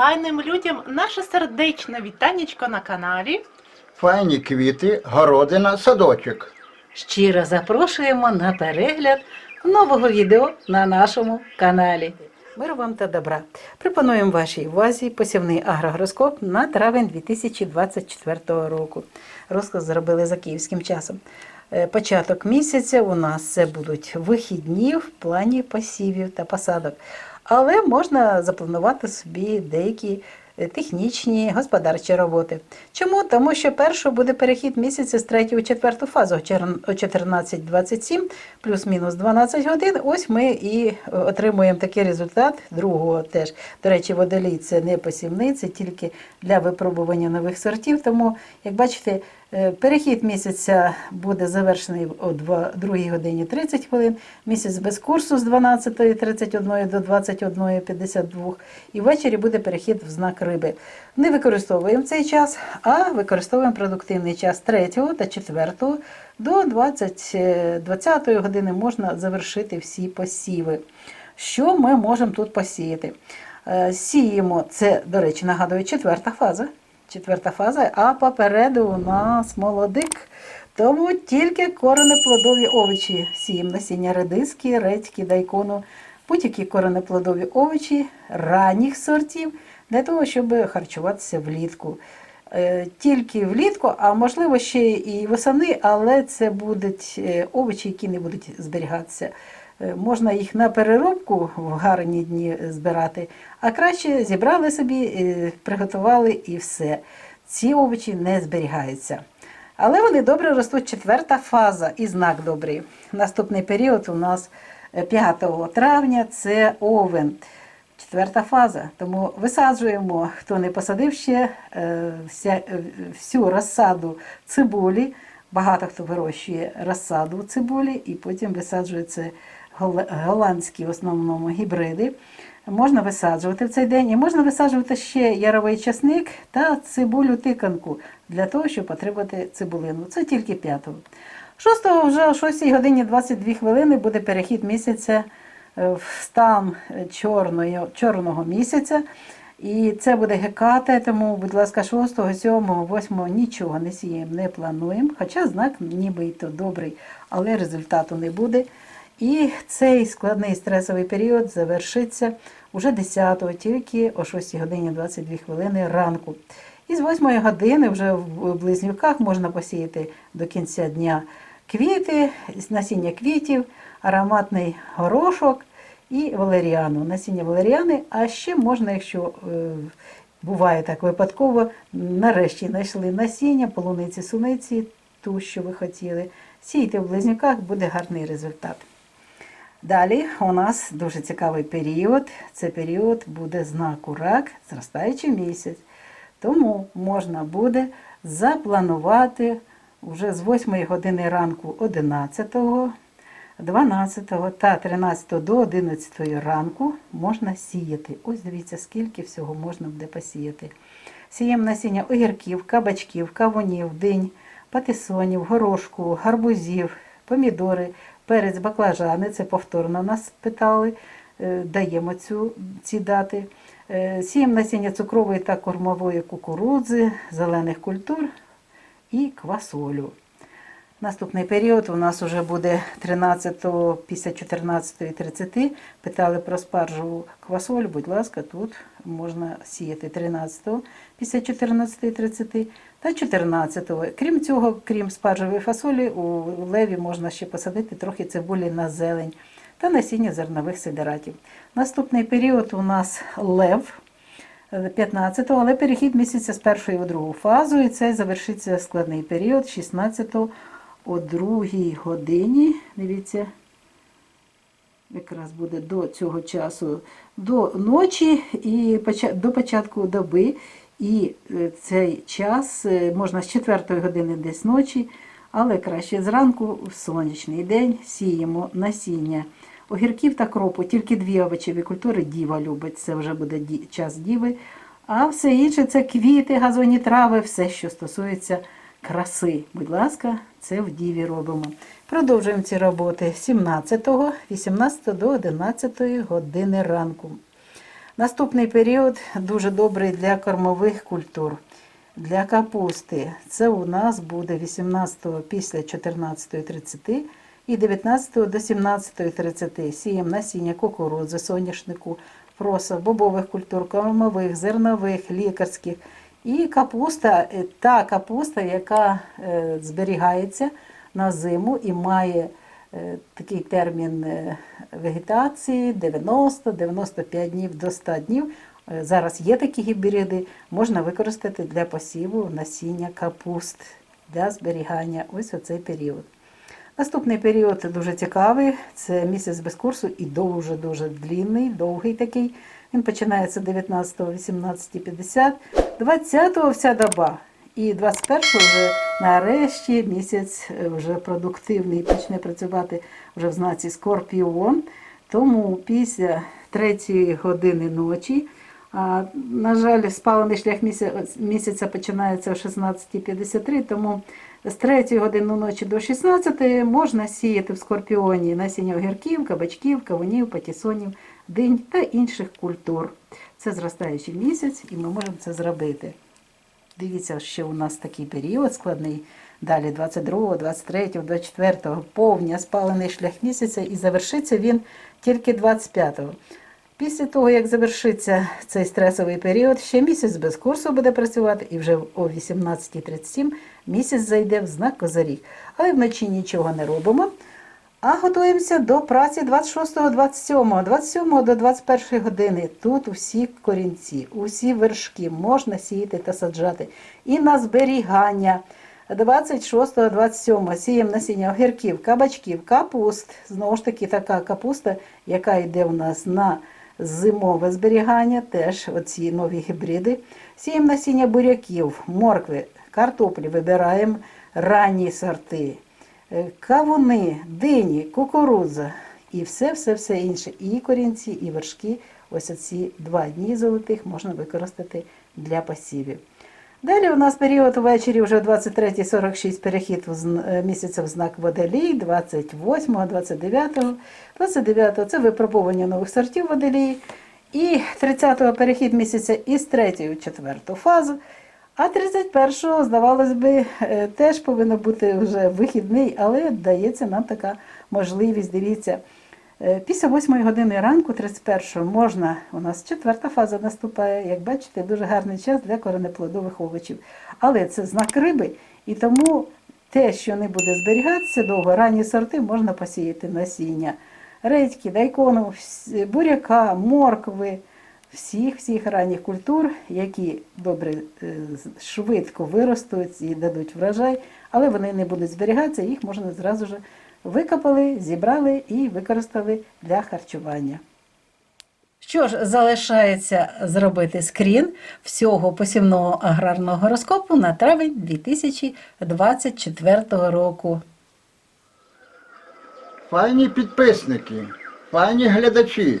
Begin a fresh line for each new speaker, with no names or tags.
файним людям наше сердечне вітанечко на каналі.
Файні квіти, городина, садочок.
Щиро запрошуємо на перегляд нового відео на нашому каналі. Миру вам та добра. Пропонуємо вашій увазі посівний агрогороскоп на травень 2024 року. Розклад зробили за київським часом. Е, Початок місяця у нас це будуть вихідні в плані посівів та посадок. Але можна запланувати собі деякі технічні господарчі роботи. Чому? Тому що першого буде перехід місяця з 3 у 4 фазу о 14.27 плюс-мінус 12 годин. Ось ми і е, отримуємо такий результат другого теж. До речі, водолій це не посівний, це тільки для випробування нових сортів. Тому, як бачите, е, перехід місяця буде завершений о 2 годині 30 хвилин. Місяць без курсу з 12.31 до 21.52. І ввечері буде перехід в знак риби. Не використовуємо цей час, а використовуємо продуктивний час 3 та 4 до 20, е, 20 години можна завершити всі посіви. Що ми можемо тут посіяти? Е, Сіємо, це, до речі, нагадую, четверта фаза. Четверта фаза, а попереду у нас молодик. Тому тільки коренеплодові овочі. Сіємо насіння редиски, редьки, дайкону, будь-які коренеплодові овочі ранніх сортів для того, щоб харчуватися влітку. Е, Тільки влітку, а можливо ще і восени, але це будуть е, овочі, які не будуть зберігатися. Е, Можна їх на переробку в гарні дні збирати, а краще зібрали собі, приготували і все. Ці овочі не зберігаються. Але вони добре ростуть четверта фаза і знак добрий. Наступний період у нас е, 5 травня це овен. Четверта фаза. Тому висаджуємо, хто не посадив ще е, вся, е, всю розсаду цибулі. Багато хто вирощує розсаду цибулі і потім висаджує це гол- голландські в основному гібриди. Можна висаджувати в цей день і можна висаджувати ще яровий часник та цибулю тиканку для того, щоб отримати цибулину. Це тільки п'ятого. 6 вже о 6 годині 22 хвилини буде перехід місяця в стан чорної, чорного місяця. І це буде геката, тому, будь ласка, 6, 7, 8 нічого не сіємо, не плануємо. Хоча знак ніби і то добрий, але результату не буде. І цей складний стресовий період завершиться уже 10-го, тільки о 6 годині 22 хвилини ранку. І з 8 години вже в близнюках можна посіяти до кінця дня квіти, насіння квітів, ароматний горошок і валеріану. Насіння валеріани, а ще можна, якщо е, буває так випадково, нарешті знайшли насіння, полуниці, суниці, ту, що ви хотіли. Сійте в близнюках, буде гарний результат. Далі у нас дуже цікавий період. Це період буде знаку рак, зростаючий місяць. Тому можна буде запланувати вже з 8 години ранку 11, 12 та 13 до 11 ранку можна сіяти. Ось дивіться, скільки всього можна буде посіяти. Сіємо насіння огірків, кабачків, кавунів, динь, патисонів, горошку, гарбузів, помідори, перець, баклажани. Це повторно нас питали. Е, Даємо цю, ці дати. Е, Сіємо насіння цукрової та кормової кукурудзи, зелених культур і квасолю. Наступний період у нас вже буде 13 після 14.30. Питали про спаржеву квасолю. Будь ласка, тут можна сіяти 13 після 14.30 та 14. Крім цього, крім спаржевої фасолі, у леві можна ще посадити трохи цибулі на зелень та насіння зернових сидератів. Наступний період у нас лев. 15-го, але перехід місяця з першої у другу фазу, і це завершиться складний період 16-го о другій годині. Дивіться, якраз буде до цього часу, до ночі і до початку доби. І е, цей час е, можна з 4 години десь ночі, але краще зранку в сонячний день сіємо насіння огірків та кропу. Тільки дві овочеві культури діва любить, це вже буде час діви. А все інше це квіти, газонні трави, все, що стосується краси. Будь ласка, це в діві робимо. Продовжуємо ці роботи 17, 18 до 11 години ранку. Наступний період дуже добрий для кормових культур. Для капусти це у нас буде 18 після 14.30 і 19 до 17.30. Сіємо насіння кукурудзи, соняшнику, проса, бобових культур, кормових, зернових, лікарських. І капуста, е, та капуста, яка е, зберігається на зиму і має е, такий термін вегетації 90-95 днів до 100 днів. Зараз є такі гібриди, можна використати для посіву насіння капуст для зберігання ось оцей період. Наступний період дуже цікавий. Це місяць без курсу і дуже-дуже длінний, довгий такий. Він починається 19-го, 18.50, 20-го вся доба. І 21-го вже нарешті місяць е, вже продуктивний, почне працювати вже в знаці Скорпіон. Тому після 3 години ночі, а, на жаль, спалений шлях місяця починається о 16.53, тому з 3 години ночі до 16 можна сіяти в скорпіоні насіння огірків, кабачків, кавунів, патісонів, динь та інших культур. Це зростаючий місяць, і ми можемо це зробити. Дивіться, що у нас такий період складний. Далі 22, 23, 24 повня спалений шлях місяця і завершиться він тільки 25-го. Після того, як завершиться цей стресовий період, ще місяць без курсу буде працювати, і вже о 18.37 місяць зайде в знак Козаріг. Але вночі нічого не робимо. А готуємося до праці 26, 27, 27 до 21 години. Тут усі корінці, усі вершки можна сіяти та саджати. І на зберігання. 26, 27 сіємо насіння огірків, кабачків, капуст. Знову ж таки, така капуста, яка йде у нас на зимове зберігання, теж оці нові гібриди. Сіємо насіння буряків, моркви, картоплі вибираємо ранні сорти. Е, кавуни, дині, кукурудза і все, все, все інше. І корінці, і вершки. Ось оці два дні золотих можна використати для посівів. Далі у нас період увечері вже 23-46 перехід е, місяця в знак водолій, 28, 29, 29 це випробування нових сортів водолії. І 30-го перехід місяця із 3 в 4 фазу. А 31-го, здавалось би, е, теж повинен бути вже вихідний, але дається нам така можливість. Дивіться, е, після 8 години ранку, 31-го, можна, у нас четверта фаза наступає, як бачите, дуже гарний час для коренеплодових овочів. Але це знак риби, і тому те, що не буде зберігатися довго, ранні сорти можна посіяти насіння. Редьки, дайкону, буряка, моркви, всіх всіх ранніх культур, які добре е, швидко виростуть і дадуть врожай, але вони не будуть зберігатися, їх можна зразу ж викопали, зібрали і використали для харчування. Що ж, залишається зробити скрін всього посівного аграрного гороскопу на травень 2024 року.
Файні підписники, файні глядачі.